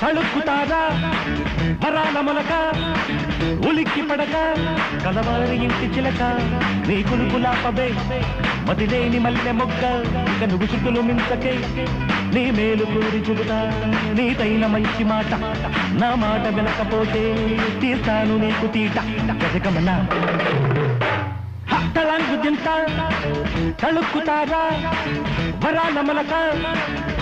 తడుపుతారా వరాల మొలక ఉలిక్కి పడక కలవారి ఇంటి చిలక నీ కులుకులాపబే మదిలేని మల్లె మొగ్గ ఇక నువ్వు చుట్టులు మించకే నీ మేలు కోరి చెబుతా నీతైన మంచి మాట నా మాట వినకపోతే తీస్తాను నీకు తీట. గజగమన. తలాంగు తింటా తళుక్కుతారా? వరాల మొలక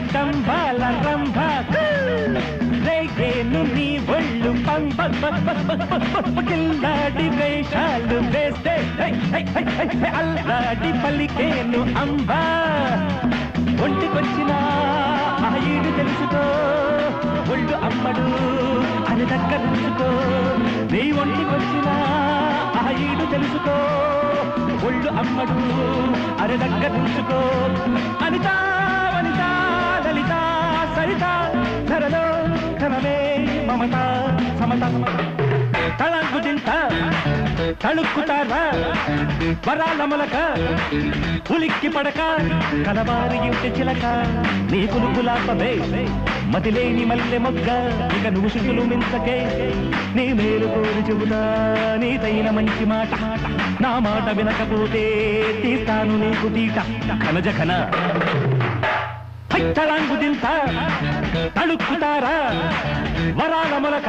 డంబాల రేగేను నీ ఒళ్ళు పంప కిల్లాడి వేషాలు వేస్తే. అల్లాడి పలికేను అంబా. ఒంటికొచ్చిన ఆయుడు తెలుసుకో. ఒళ్ళు అమ్మడు అని దగ్గరుంచుకో నీ ఒంటికొచ్చిన ఆయుడు తెలుసుకో. ఒళ్ళు అమ్మడు అరి తెలుసుకో అనితా ధరలో మమత సమత. తళంకు తింట తళుక్కుతారా వరాల మొలక ఉలిక్కి పడక కలవారి ఇంటి చిలక నీ కులుకులాపవే మదిలేని మల్లె మొగ్గ ఇక నువ్వు శుద్ధులు మించకే నీ మేలు కోరి చెబుతా నీదైన మంచి మాట. నా మాట వినకపోతే తీస్తాను నీకు తీట. కనజ కన తళంగు తింట తడుక్కుతారా వరాల మొలక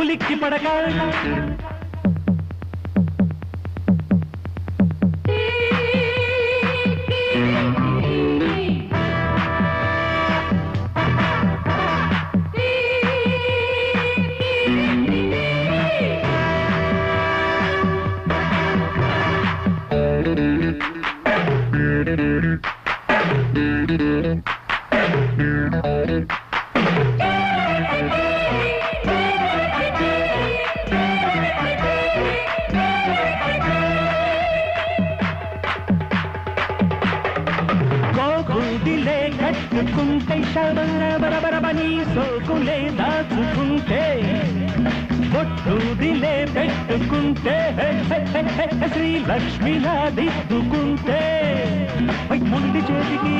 ఉలిక్కి పడక. కట్టిలే కట్టుకుంటే బరబరబని సోకులే దాచుకుంటే. బొట్టుదిలే పెట్టుకుంటే హె, శ్రీ లక్ష్మిలా దిద్దుకుంటే. పై ముండి చేతికి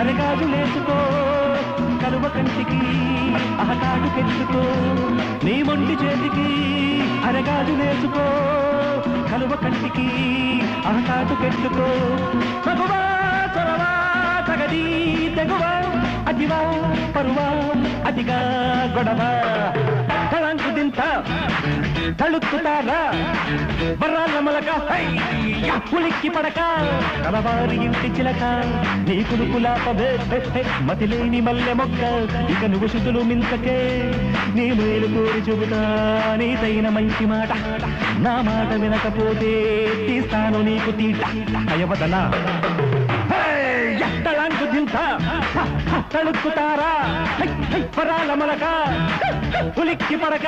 అరగాజు లేసుకో కలువ కంటికి అహకాడు కెట్టుకో నీ మొండి చేతికి అరగాజు నేసుకో కలువ కంటికి అహకాటు కెట్టుకో మగువా చొరవా తెగువ అదివా పరువా అదిగా గొడవ. తళంకు దింత తళుక్కుతారా? బర్రాల మొలక పులిక్కి పడక. కలవారి ఇంటి చిలక నీ కులుకులాపవే మతిలేని మల్లె మొక్క. ఇక నువ్వు శుద్ధులు మించకే నీ మేలు కోరి చెబుతా నీతైన మంచి మాట. నా మాట వినకపోతే తీస్తాను నీకు తీట. అయవదనా తళుక్కుతారా హై, హై, పరాల మొలక. ఉలిక్కి పడక.